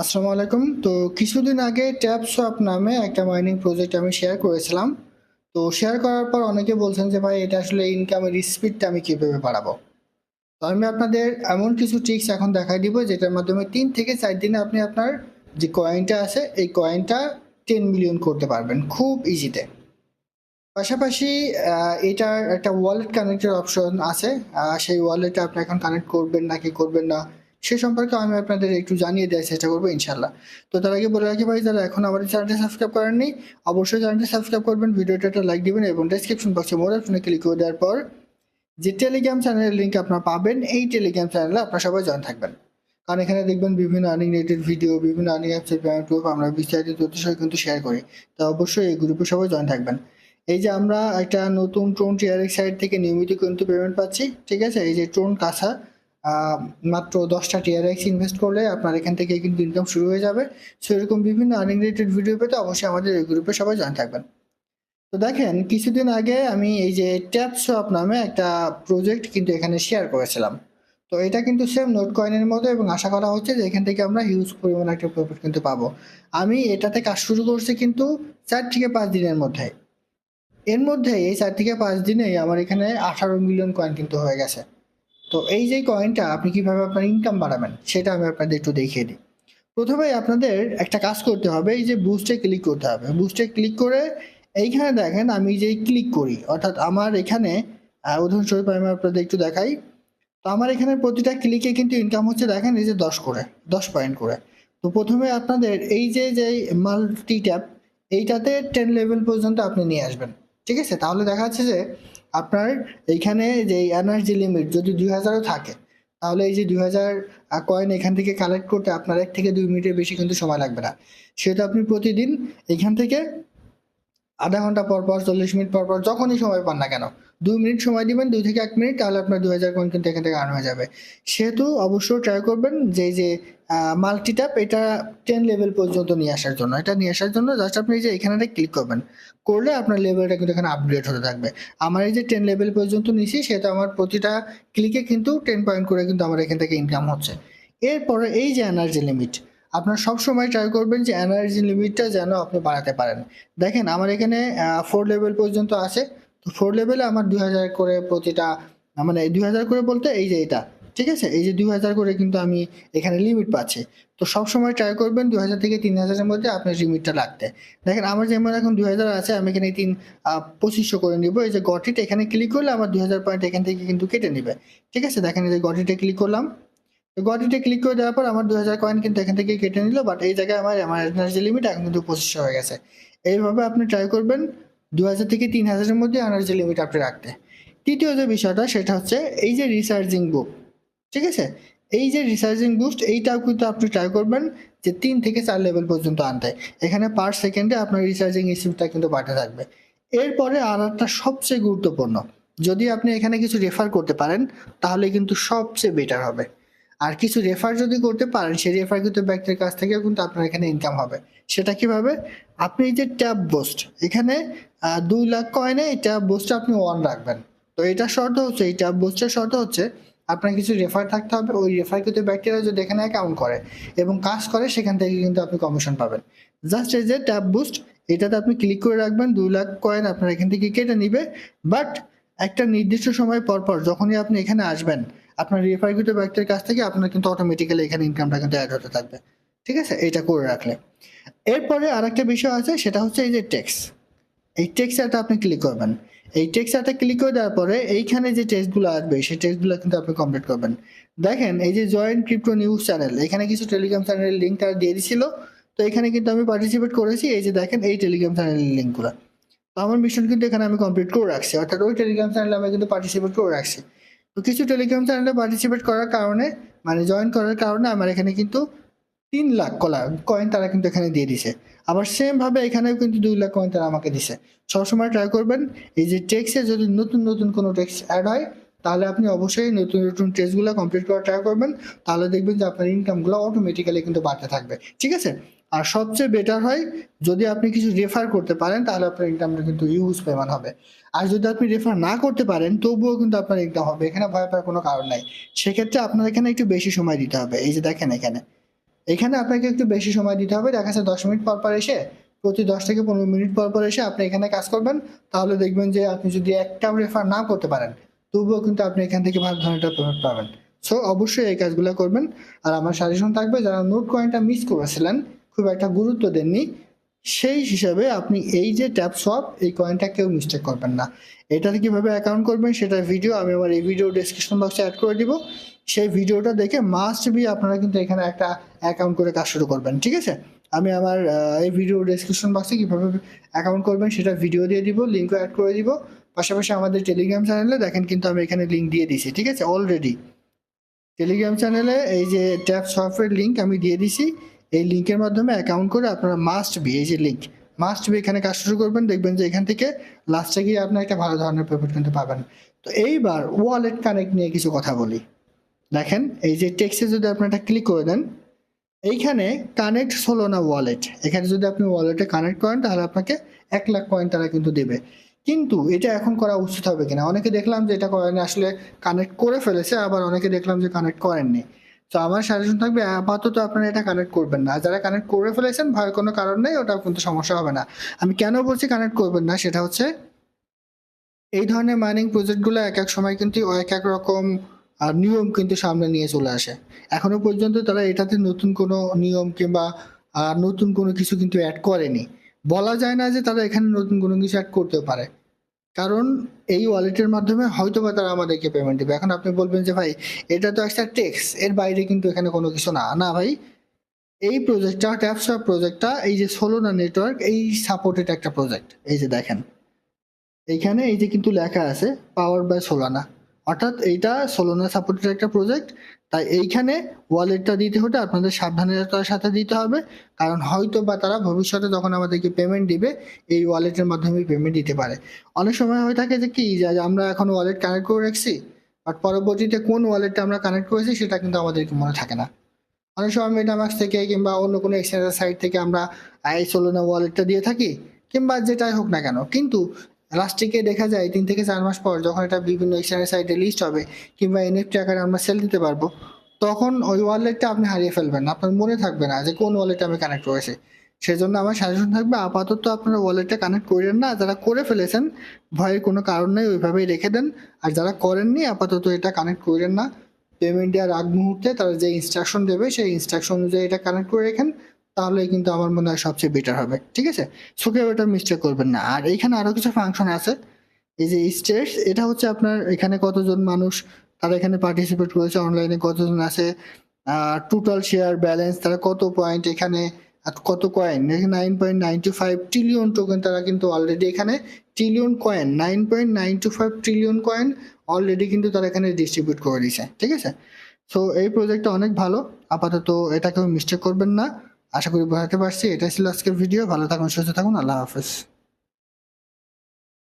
আসসালামু আলাইকুম। তো কিছুদিন আগে ট্যাপ সোয়াপ নামে একটা মাইনিং প্রজেক্ট আমি শেয়ার করেছিলাম। তো শেয়ার করার পর অনেকে বলছেন যে, ভাই, এটা আসলে ইনকামের স্পিডটা আমি কীভাবে বাড়াবো? তো আমি আপনাদের এমন কিছু ট্রিক্স এখন দেখাই দিব, যেটার মাধ্যমে তিন থেকে চার দিনে আপনি আপনার যে কয়েনটা আছে, এই কয়েনটা টেন মিলিয়ন করতে পারবেন, খুব ইজিতে পাশাপাশি এটার একটা ওয়ালেট কানেক্টের অপশন আছে। সেই ওয়ালেটে আপনি এখন কানেক্ট করবেন নাকি করবেন না সে সম্পর্কে আমি আপনাদের একটু জানিয়ে দেওয়ার চেষ্টা করব ইনশাল্লাহ তো তার আগে বলে রাখি ভাই যারা এখন আমাদের চ্যানেলটি সাবস্ক্রাইব করেননি অবশ্যই চ্যানেলটি সাবস্ক্রাইব করবেন ভিডিওটা একটা লাইক দিবেন এবং ডেসক্রিপশন বক্সে মোর অপশনে ক্লিক করে দেওয়ার পর যে টেলিগ্রাম চ্যানেলের লিঙ্ক আপনারা পাবেন এই টেলিগ্রাম চ্যানেলে আপনারা সবাই জয়েন থাকবেন। কারণ এখানে দেখবেন বিভিন্ন আর্নিং রিলেটেড ভিডিও বিভিন্ন আর্নিং অ্যাপসের পেমেন্ট গ্রুপ আমরা বিস্তারিত তথ্য সহ কিন্তু শেয়ার করি। তো অবশ্যই এই গ্রুপে সবাই জয়েন থাকবেন। এই যে আমরা একটা নতুন ট্রোন টিআরএক্স সাইট থেকে নিয়মিত কিন্তু পেমেন্ট পাচ্ছি ঠিক আছে? এই যে ট্রোন আহ, মাত্র দশটা টিআরএক্স ইনভেস্ট করলে আপনার এখান থেকে কিন্তু ইনকাম শুরু হয়ে যাবে। সো এরকম বিভিন্ন আর্নিং রিলেটেড ভিডিও পেতে অবশ্যই আমাদের এই গ্রুপে সবাই জয়েন থাকবেন। তো দেখেন, কিছুদিন আগে আমি এই যে ট্যাপ শপ নামে একটা প্রজেক্ট কিন্তু এখানে শেয়ার করেছিলাম। তো এটা কিন্তু সেম নোট কয়েনের মতো এবং আশা করা হচ্ছে যে এখান থেকে আমরা হিউজ পরিমাণ একটা প্রফিট কিন্তু পাবো। আমি এটাতে কাজ শুরু করছি কিন্তু চার থেকে পাঁচ দিনের মধ্যে। এর মধ্যে এই চার থেকে পাঁচ দিনেই আমার এখানে আঠারো মিলিয়ন কয়েন কিন্তু হয়ে গেছে। তো এই যে কয়েনটা আপনি কীভাবে আপনার ইনকাম বাড়াবেন, সেটা আমি আপনাদের একটু দেখিয়ে দিই। প্রথমে আপনাদের একটা কাজ করতে হবে, এই যে বুস্টে ক্লিক করতে হবে। বুস্টে ক্লিক করে এইখানে দেখেন আমি যেই ক্লিক করি, অর্থাৎ আমার এখানে উদাহরণস্বরূপ আমি আপনাদের একটু দেখাই। তো আমার এখানে প্রতিটা ক্লিকে কিন্তু ইনকাম হচ্ছে দেখেন এই যে দশ করে, দশ পয়েন্ট করে। তো প্রথমে আপনাদের এই যে যে মাল্টি ট্যাপ এইটাতে টেন লেভেল পর্যন্ত আপনি নিয়ে আসবেন। ঠিক আছে? তাহলে দেখা যাচ্ছে যে আপনার এইখানে যে এনার্জি লিমিট যদি দুই হাজারও থাকে, তাহলে এই যে দুই হাজার কয়েন এখান থেকে কালেক্ট করতে আপনার এক থেকে দুই মিনিটের বেশি কিন্তু সময় লাগবে না। সেটা আপনি প্রতিদিন এখান থেকে আধা ঘণ্টা পর পর, চল্লিশ মিনিট পর পর, যখনই সময় পান না কেন, দুই মিনিট সময় দিবেন, দুই থেকে এক মিনিট, তাহলে আপনার দুই হাজার কয়েন কিন্তু এখান থেকে আর্ন হয়ে যাবে। সেহেতু অবশ্যই ট্রাই করবেন যে যে মাল্টিট্যাপ এটা টেন লেভেল পর্যন্ত নিয়ে আসার জন্য। এটা নিয়ে আসার জন্য জাস্ট আপনি যে এখানে ক্লিক করবেন। করলে আপনার লেভেলটা কিন্তু এখানে আপগ্রেড হতে থাকবে। আমার এই যে টেন লেভেল পর্যন্ত নিছি সেটা আমার প্রতিটা ক্লিকে কিন্তু টেন পয়েন্ট করে কিন্তু আমার এখান থেকে ইনকাম হচ্ছে। এরপরে এই যে এনার্জি লিমিট আপনার সব সময় ট্রাই করবেন যে এনার্জি লিমিটটা যেন আপনি বাড়াতে পারেন। দেখেন, আমার এখানে ফোর লেভেল পর্যন্ত আছে। তো ফোর লেভেলে আমার দুই হাজার করে প্রতিটা মানে দুই হাজার করে বলতে এই যে এটা, ঠিক আছে? এই যে দুই হাজার করে কিন্তু আমি এখানে লিমিট পাচ্ছি। তো সব সময় ট্রাই করবেন দুই হাজার থেকে তিন হাজারের মধ্যে আপনার লিমিটটা রাখতে দেখেন, আমার যেমন এখন দুই হাজার আছে, আমি এখানে তিন পঁচিশশো করে নিব। এই যে গটিট এখানে ক্লিক করলে আমার দুই হাজার পয়েন্ট এখান থেকে কিন্তু কেটে নেবে। ঠিক আছে? দেখেন, এই যে গটিটে ক্লিক করলাম। গটিতে ক্লিক করে দেওয়ার পর আমার দু হাজার কয়েন কিন্তু এখান থেকে কেটে নিল বাট এই জায়গায় আমার আমার এনার্জি লিমিট এখন কিন্তু পঁচিশশো হয়ে গেছে। এইভাবে আপনি ট্রাই করবেন দু হাজার থেকে তিন হাজারের মধ্যে এনার্জি লিমিট আপনি রাখতে। তৃতীয় যে বিষয়টা সেটা হচ্ছে এই যে রিসার্জিং বুক ঠিক আছে? এই যে রিসার্জিং বুস্ট এইটাও কিন্তু আপনি ট্রাই করবেন যে তিন থেকে চার লেভেল পর্যন্ত আনতে। এখানে পার সেকেন্ডে আপনার রিসার্জিং স্পিডটা কিন্তু বাড়তে থাকবে। এরপরে আর একটা সবচেয়ে গুরুত্বপূর্ণ, যদি আপনি এখানে কিছু রেফার করতে পারেন, তাহলে কিন্তু সবচেয়ে বেটার হবে। আর কিছু রেফার যদি করতে পারেন, সেই রেফার কিন্তু ব্যক্তির কাছ থেকেও কিন্তু আপনার এখানে ইনকাম হবে। সেটা কীভাবে? আপনি এই যে ট্যাব বোস্ট এখানে দুই লাখ কয়েনে এই ট্যাব বোস্টটা আপনি ওয়ান রাখবেন। তো এটা শর্ত হচ্ছে, এই ট্যাব বোস্টের শর্ত হচ্ছে, আপনার কিছু রেফার থাকতে হবে, ওই রেফার কিন্তু ব্যক্তিরা যদি এখানে অ্যাকাউন্ট করে এবং কাজ করে, সেখান থেকে কিন্তু আপনি কমিশন পাবেন। জাস্ট এই যে ট্যাব বুস্ট এটাতে আপনি ক্লিক করে রাখবেন, দুই লাখ কয়েন আপনার এখান থেকে কেটে নিবে বাট একটা নির্দিষ্ট সময় পর পর যখনই আপনি এখানে আসবেন আপনার রেফারকৃত ব্যক্তির কাছ থেকে, আপনার কিন্তু অটোমেটিক্যালি এখানে ইনকামটা কিন্তু অ্যাড হতে থাকবে। ঠিক আছে? এটা করে রাখলে। এরপরে আরেকটা বিষয় আছে, সেটা হচ্ছে এই যে টেক্স এই টেক্সটাতে আপনি ক্লিক করবেন। এই টেক্সটাতে ক্লিক করে দেওয়ার পরে, এইখানে যে টেক্সটগুলো আসবে, সেই টেক্সটগুলো কিন্তু আপনি কমপ্লিট করবেন। দেখেন, এই যে জয়েন্ট ক্রিপ্টো নিউজ চ্যানেল এখানে কিছু টেলিগ্রাম চ্যানেলের লিঙ্ক তারা দিয়ে দিছিল। তো এখানে কিন্তু আমি পার্টিসিপেট করেছি, এই যে দেখেন, এই টেলিগ্রাম চ্যানেলের লিঙ্কগুলো তো আমার মিশন কিন্তু এখানে আমি কমপ্লিট করে রাখছি। অর্থাৎ ওই টেলিগ্রাম চ্যানেলে আমি কিন্তু পার্টিসিপেট করে রাখছি। তো কিছু টেলিগ্রাম চ্যানেলে পার্টিসিপেট করার কারণে মানে জয়েন করার কারণে আমার এখানে কিন্তু তিন লাখ কলা কয়েন তারা কিন্তু এখানে দিয়ে দিছে। আবার সেম ভাবে এখানেও কিন্তু দুই লাখ কয়েন তারা আমাকে দিছে। সবসময় ট্রাই করবেন, এই যে টেক্সে যদি নতুন নতুন কোনো টেক্স অ্যাড হয়, তাহলে আপনি অবশ্যই নতুন নতুন টেস্টগুলো কমপ্লিট করার ট্রাই করবেন, তাহলে দেখবেন যে আপনার ইনকামগুলো অটোমেটিক্যালি কিন্তু বাড়তে থাকবে। ঠিক আছে? আর সবচেয়ে বেটার হয় যদি আপনি কিছু রেফার করতে পারেন, তাহলে আপনার ইনকামটা কিন্তু ইউজ পেমান হবে। আর যদি আপনি রেফার না করতে পারেন, তবুও কিন্তু আপনার ইনকাম হবে। এখানে ভয় পাওয়ার কোনো কারণ নাই। সেক্ষেত্রে আপনার এখানে একটু বেশি সময় দিতে হবে। এই যে দেখেন এখানে। এখানে আপনাকে একটু বেশি সময় দিতে হবে। দেখা যাচ্ছে দশ মিনিট পর পর এসে, প্রতি দশ থেকে পনেরো মিনিট পর পর এসে আপনি এখানে কাজ করবেন। তাহলে দেখবেন যে আপনি যদি একটাও রেফার না করতে পারেন, তবুও কিন্তু আপনি এখান থেকে ভালো ধরনের পেমেন্ট পাবেন। সো অবশ্যই এই কাজগুলো করবেন। আর আমার সাজেশন থাকবে, যারা নোট কয়েনটা মিস করেছিলেন খুব একটা গুরুত্ব দেননি। সেই হিসাবে আপনি এই যে ট্যাপ সোয়াপ এই কয়েনটা কেউ মিস্টেক করবেন না। এটাতে কীভাবে অ্যাকাউন্ট করবেন সেটার ভিডিও আমি আমার এই ভিডিও ডিসক্রিপশন বক্সে অ্যাড করে দিব। সেই ভিডিওটা দেখে মাস্ট বি আপনারা কিন্তু এখানে একটা অ্যাকাউন্ট করে কাজ শুরু করবেন, ঠিক আছে? আমি আমার এই ভিডিও ডিসক্রিপশন বক্সে কীভাবে অ্যাকাউন্ট করবেন সেটা ভিডিও দিয়ে দিব লিঙ্কও অ্যাড করে দিব। পাশাপাশি আমাদের টেলিগ্রাম চ্যানেলে দেখেন কিন্তু আমি এখানে লিঙ্ক দিয়ে দিছি ঠিক আছে? অলরেডি টেলিগ্রাম চ্যানেলে এই যে ট্যাপ সফটওয়্যার লিঙ্ক আমি দিয়ে দিছি। এই লিঙ্কের মাধ্যমে অ্যাকাউন্ট করে আপনারা মাস্ট বি এই যে লিঙ্ক মাস্ট বি এখানে কাজ শুরু করবেন, দেখবেন যে এখান থেকে লাস্টে গিয়ে আপনার একটা ভালো ধরনের পেমেন্ট কিন্তু পাবেন। তো এইবার ওয়ালেট কানেক্ট নিয়ে কিছু কথা বলি। দেখেন, এই যে টেক্সে যদি আপনি একটা ক্লিক করে দেন, এইখানে কানেক্ট হলো সোলোনা ওয়ালেট এখানে যদি আপনি ওয়ালেটে কানেক্ট করেন, তাহলে আপনাকে এক লাখ কয়েন তারা কিন্তু দেবে। কিন্তু এটা এখন করা উচিত হবে কিনা? অনেকে দেখলাম যে এটা করেনি, আসলে কানেক্ট করে ফেলেছে, আবার অনেকে দেখলাম যে কানেক্ট করেননি। তো আমার সাজেশন থাকবে, আপাতত আপনারা এটা কানেক্ট করবেন না। যারা কানেক্ট করে ফেলেছেন ভয়ের কোনো কারণ নেই, ওটা কিন্তু সমস্যা হবে না। আমি কেন বলছি কানেক্ট করবেন না? সেটা হচ্ছে, এই ধরনের মাইনিং প্রজেক্টগুলো এক এক সময় কিন্তু এক এক রকম আর নিয়ম কিন্তু সামনে নিয়ে চলে আসে। এখনও পর্যন্ত তারা এটাতে নতুন কোনো নিয়ম কিংবা নতুন কোনো কিছু কিন্তু অ্যাড করেনি। বলা যায় না যে তারা এখানে নতুন কোনো কিছু অ্যাড করতে পারে। কারণ এই ওয়ালেটের মাধ্যমে হয়তো বা তারা আমাদেরকে পেমেন্ট দেবে। এখন আপনি বলবেন যে, ভাই, এটা তো একটা টেক্স এর বাইরে কিন্তু এখানে কোনো কিছু না। না, ভাই, এই প্রজেক্টটা ট্যাপসপ প্রজেক্টটা এই যে সোলোনা নেটওয়ার্ক এই সাপোর্টেড একটা প্রজেক্ট এই যে দেখেন, এইখানে এই যে কিন্তু লেখা আছে পাওয়ার বাই সোলানা অর্থাৎ এইটা সোলোনা সাপোর্টেড একটা প্রজেক্ট তাই এইখানে ওয়ালেটটা দিতে হলে আপনাদের সাবধানতার সাথে দিতে হবে। কারণ হয়তো বা তারা ভবিষ্যতে যখন আমাদেরকে পেমেন্ট দিবে, এই ওয়ালেটের মাধ্যমে পেমেন্ট দিতে পারে। অনেক সময় হয়ে থাকে যে কি আমরা এখন ওয়ালেট কানেক্ট করে রাখছি বাট পরবর্তীতে কোন ওয়ালেটটা আমরা কানেক্ট করেছি, সেটা কিন্তু আমাদেরকে মনে থাকে না। অনেক সময় মেটামাক্স থেকে কিংবা অন্য কোনো এক্সচেঞ্জের সাইট থেকে আমরা সোলোনা ওয়ালেটটা দিয়ে থাকি, কিংবা যেটাই হোক না কেন। কিন্তু লাস্টিকে দেখা যায় তিন থেকে চার মাস পর যখন এটা বিভিন্ন এক্সচেঞ্জের সাইটে লিস্ট হবে কিংবা এনএফটি আকারে আমরা সেল দিতে পারব, তখন ওই ওয়ালেটটা আপনি হারিয়ে ফেলবেন আপনার মনে থাকবে না যে কোন ওয়ালেটে আমি কানেক্ট করেছি সেজন্য আমার সাজেশন থাকবে আপাতত আপনারা ওয়ালেটটা কানেক্ট করেন না, যারা করে ফেলেছেন ভয়ের কোনো কারণ নেই, ওইভাবেই রেখে দেন। আর যারা করেননি, আপাতত এটা কানেক্ট করেন না। পেমেন্ট দেওয়ার আগ মুহূর্তে তারা যে ইনস্ট্রাকশন দেবে, সেই ইনস্ট্রাকশন অনুযায়ী এটা কানেক্ট করে রাখেন। তাহলে কিন্তু আমার মনে হয় সবচেয়ে বেটার হবে, ঠিক আছে? সো কেউ এটা মিস্টেক করবেন না। আর এইখানে আরও কিছু ফাংশন আছে, এই যে স্টেটস এটা হচ্ছে আপনার এখানে কতজন মানুষ, তারা এখানে পার্টিসিপেট করেছে অনলাইনে কতজন আছে টোটাল শেয়ার ব্যালেন্স তারা কত পয়েন্ট এখানে কত coin nine point ninety five trillion token তারা কিন্তু অলরেডি এখানে trillion coin nine point nine two five trillion coin already কিন্তু তারা এখানে ডিস্ট্রিবিউট করে দিয়েছে, ঠিক আছে? সো এই প্রজেক্টটা অনেক ভালো, আপাতত এটা কেউ মিস্টেক করবেন না। আশা করি বোঝাতে পারছি। এটাই ছিল আজকের ভিডিও ভালো থাকুন সুস্থ থাকুন। আল্লাহ হাফেজ।